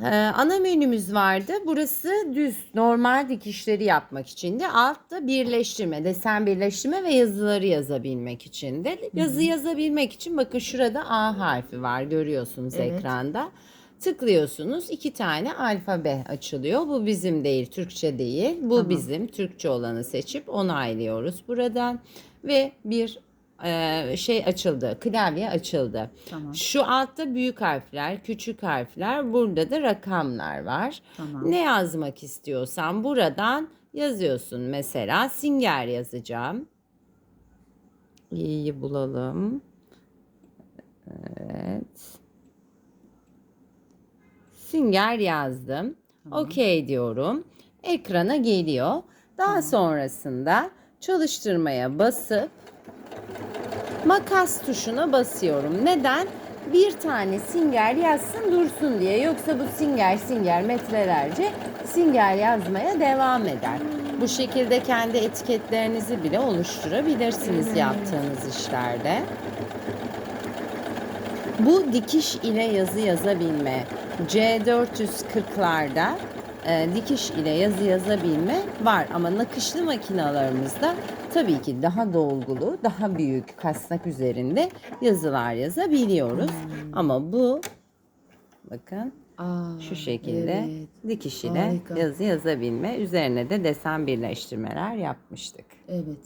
Ee, ana menümüz vardı. Burası düz normal dikişleri yapmak içindi. Altta birleştirme, desen birleştirme ve yazıları yazabilmek içindi. Yazı yazabilmek için bakın şurada A harfi var görüyorsunuz Evet. ekranda. Tıklıyorsunuz iki tane alfabe açılıyor. Bu bizim değil, Türkçe değil. Bu bizim Türkçe olanı seçip onaylıyoruz buradan ve bir e, şey açıldı, klavye açıldı. Tamam. Şu altta büyük harfler, küçük harfler, burada da rakamlar var. Tamam. Ne yazmak istiyorsan buradan yazıyorsun. Mesela Singer yazacağım. İyi bulalım. Evet. Singer yazdım. Okey diyorum. Ekrana geliyor. Daha sonrasında çalıştırmaya basıp makas tuşuna basıyorum. Neden? Bir tane singer yazsın dursun diye. Yoksa bu singer singer metrelerce singer yazmaya devam eder. Bu şekilde kendi etiketlerinizi bile oluşturabilirsiniz yaptığınız işlerde. Bu dikiş ile yazı yazabilme. C440'larda e, dikiş ile yazı yazabilme var ama nakışlı makinalarımızda tabii ki daha dolgulu, daha büyük kasnak üzerinde yazılar yazabiliyoruz. Ama bu bakın Aa, şu şekilde evet. dikiş ile Harika. yazı yazabilme. Üzerine de desen birleştirmeler yapmıştık. Evet.